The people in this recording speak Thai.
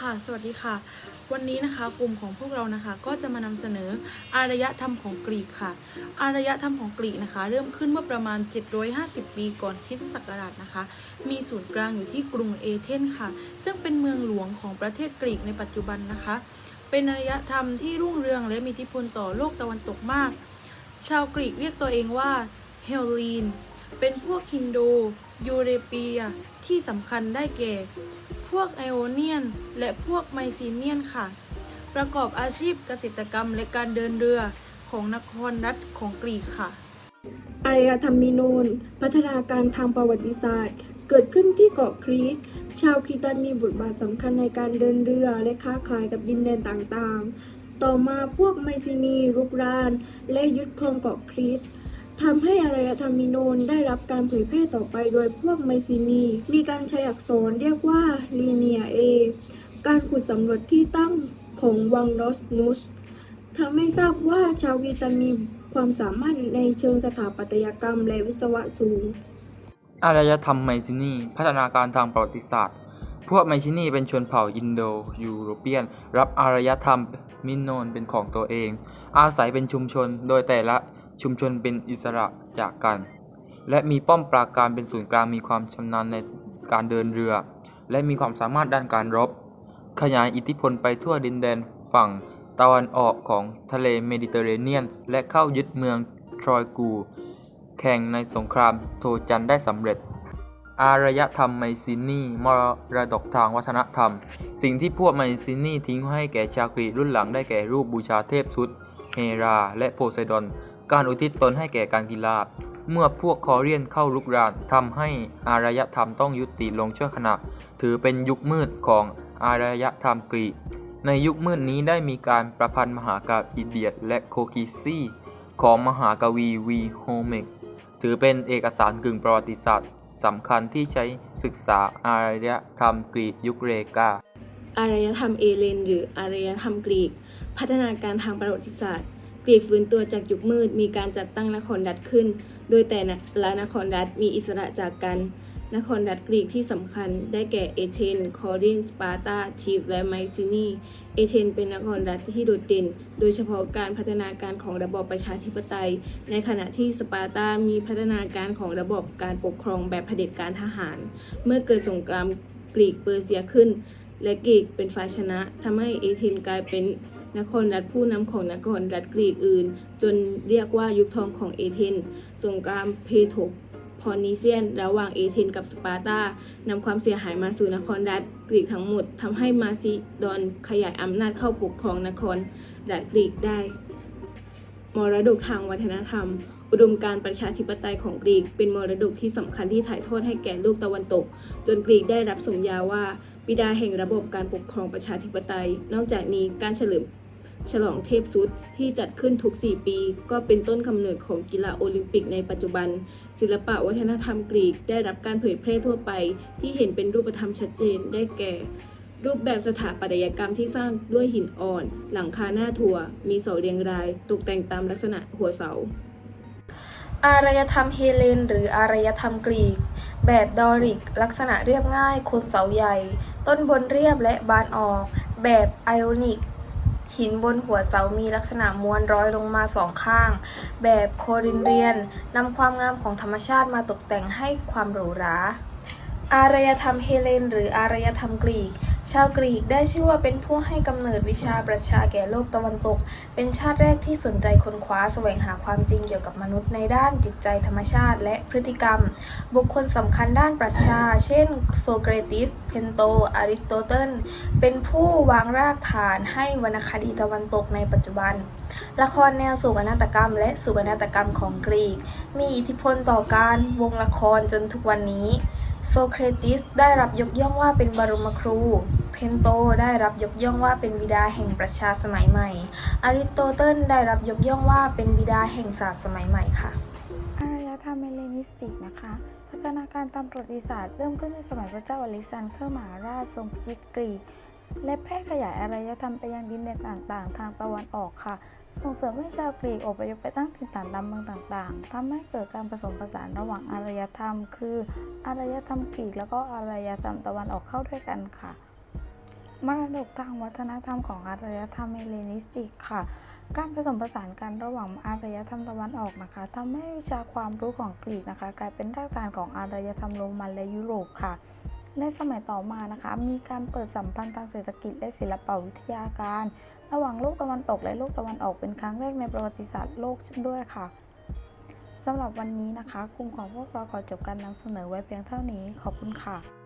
ค่ะ สวัสดีค่ะ วันนี้นะคะกลุ่มของพวกเรานะคะก็จะมานำเสนออารยธรรมของกรีกค่ะ อารยธรรมของกรีกนะคะ เริ่มขึ้นเมื่อประมาณ 750 ปีก่อนคริสตศักราชนะคะ มีศูนย์กลางอยู่ที่กรุงเอเธนค่ะ ซึ่งเป็นเมืองหลวงของประเทศกรีกในปัจจุบันนะคะ เป็นอารยธรรมที่รุ่งเรืองและมีอิทธิพลต่อโลกตะวันตกมาก ชาวกรีกเรียกตัวเองว่าเฮลลีน เป็นพวกฮินโดยูเรเปียที่สำคัญได้แก่ พวกไอโอเนียน และพวกไมซีเนียนค่ะ ประกอบอาชีพเกษตรกรรมและการเดินเรือของนครรัฐของกรีกค่ะอารยธรรมมิโนนพัฒนาการทางประวัติศาสตร์ เกิดขึ้นที่เกาะครีตชาวครีตันมีบทบาทสำคัญในการเดินเรือและค้าขายกับดินแดนต่างๆ ต่อมาพวกไมซินีรุกราน และยึดครองเกาะครีต ทำให้อารยธรรมมิโนนได้รับการเผยแพร่ต่อไปโดยพวกไมซินี มีการใช้อักษรเรียกว่าลีเนียเอ การขุดสำรวจที่ตั้งของวังนอสนุสทำให้ทราบว่าชาววีตันมีความสามารถในเชิงสถาปัตยกรรมและวิศวะสูง อารยธรรมไมซินีพัฒนาการทางประวัติศาสตร์ พวกไมซินีเป็นชนเผ่าอินโดยูโรเปียน รับอารยธรรมมิโนนเป็นของตัวเอง อาศัยเป็นชุมชนโดยแต่ละ ชุมชนเป็นอิสระจากกัน และมีป้อมปราการเป็นศูนย์กลางมีความชำนาญในการเดินเรือ และมีความสามารถด้านการรบ ขยายอิทธิพลไปทั่วดินแดนฝั่งตะวันออกของทะเลเมดิเตอร์เรเนียน และเข้ายึดเมืองทรอยกู แข่งในสงครามโทจันได้สำเร็จ อารยธรรมไมซินีมรดกทางวัฒนธรรม สิ่งที่พวกไมซินีทิ้งให้แก่ชาวกรีรุ่นหลังได้แก่รูปบูชาเทพซุด เฮรา และโพไซดอน การอุทิศตนให้แก่การกีฬา เมื่อพวกคอเรียนเข้ารุกรานทำให้อารยธรรมต้องยุติลงชั่วขณะ ถือเป็นยุคมืดของอารยธรรมกรีก ในยุคมืดนี้ได้มีการประพันธ์มหากาพย์อีเดียดและโคคิซีของมหากวีวีโฮเมกถือเป็นเอกสารกึ่งประวัติศาสตร์สำคัญที่ใช้ศึกษาอารยธรรมกรีกยุคเรกาอารยธรรมเอเลน หรืออารยธรรมกรีก พัฒนาการทางประวัติศาสตร์ กรีกฟื้นตัวจากยุคมืด มีการจัดตั้งนครรัฐขึ้น โดยแต่ละนครรัฐมีอิสระจากกัน นครรัฐกรีกที่สำคัญได้แก่เอเธน คอริน สปาร์ตาทีฟ และไมซินี เอเธนเป็นนครรัฐที่โดดเด่น โดยเฉพาะการพัฒนาการของระบอบประชาธิปไตย ในขณะที่สปาร์ตา มีพัฒนาการของระบบการปกครองแบบเผด็จการทหาร เมื่อเกิดสงครามกรีกเปอร์เซียขึ้น และกรีกเป็นฝ่ายชนะทำให้เอเธนกลายเป็น นครรัฐผู้นำของนครรัฐกรีกอื่น จนเรียกว่ายุคทองของเอเธนสงครามเพโทพอนิเซียนระหว่างเอเธนกับสปาร์ตานำความเสียหายมาสู่นครรัฐกรีกทั้งหมดทำให้มาซิดอนขยายอำนาจเข้าปกครองนครรัฐกรีกได้ มรดกทางวัฒนธรรม อุดมการประชาธิปไตยของกรีกเป็นมรดกที่สำคัญที่ถ่ายทอดให้แก่โลกตะวันตก จนกรีกได้รับสมญาว่า บิดาแห่งระบบการปกครองประชาธิปไตย นอกจากนี้การเฉลิม ฉลองเทพซุดที่จัดขึ้นทุก 4 ปี ก็เป็นต้นกำเนิดของกีฬาโอลิมปิกในปัจจุบัน ศิลปะวัฒนธรรมกรีกได้รับการเผยแพร่ทั่วไป ที่เห็นเป็นรูปธรรมชัดเจนได้แก่ รูปแบบสถาปัตยกรรมที่สร้างด้วยหินอ่อน หลังคาหน้าถั่ว มีเสาเรียงราย ตกแต่งตามลักษณะหัวเสา อารยธรรมเฮเลน หรืออารยธรรมกรีก แบบดอริก ลักษณะเรียบง่ายโคนเสาใหญ่ ต้นบนเรียบและบานออก แบบไอโอนิก หินบนหัวเสามีลักษณะม้วนร้อยลงมาสองข้าง แบบโครินเรียนนำความงามของธรรมชาติมาตกแต่งให้ความหรูหรา อารยธรรมเฮเลน หรืออารยธรรมกรีก ชาวกรีกได้ชื่อว่าเป็นผู้ให้กำเนิดวิชาประชาแก่โลกตะวันตก เป็นชาติแรกที่สนใจค้นคว้าแสวงหาความจริงเกี่ยวกับมนุษย์ในด้านจิตใจธรรมชาติและพฤติกรรม บุคคลสำคัญด้านปรัชญา เช่น โซเครติส เพนโตอริสโตเติล เป็นผู้วางรากฐานให้วรรณคดีตะวันตกในปัจจุบัน ละครแนวโศกนาฏกรรม และโศกนาฏกรรมของกรีก มีอิทธิพลต่อการวงละครจนทุกวันนี้ โซเครติสได้รับยกย่องว่าเป็นบรมครู เพนโตได้รับยกย่องว่าเป็นบิดาแห่งประชาสมัยใหม่อริสโตเติลได้รับยกย่องว่าเป็นบิดาแห่งศาสตร์สมัยใหม่ค่ะอารยธรรมเฮเลนิสติกนะคะพัฒนาการตามประวัติศาสตร์เริ่มขึ้นในสมัยพระเจ้าอเล็กซานเดอร์มหาราชทรงพิตกรีและแพร่ขยายอารยธรรมไปยังดินแดนต่างๆ ทางตะวันออกค่ะ ส่งเสริมให้ชาวกรีกอพยพไปตั้งถิ่นฐานตามเมืองต่างๆทำให้เกิดการผสมผสานระหว่างอารยธรรม คืออารยธรรมกรีกแล้วก็อารยธรรมตะวันออกเข้าด้วยกันค่ะ มรดกทางวัฒนธรรมของอารยธรรมเฮเลนิสติกค่ะ การผสมผสานกันระหว่างอารยธรรมตะวันออกนะคะทำให้วิชาความรู้ของกรีกนะคะ กลายเป็นรากฐานของอารยธรรมโรมันและยุโรปค่ะ ในสมัยต่อมานะคะ มีการเปิดสัมพันธ์ทางเศรษฐกิจและศิลปวิทยาการ ระหว่างโลกตะวันตกและโลกตะวันออกเป็นครั้งแรกในประวัติศาสตร์โลกด้วยค่ะสำหรับวันนี้นะคะกลุ่มของพวกเราขอจบการนำเสนอไว้เพียงเท่านี้ ขอบคุณค่ะ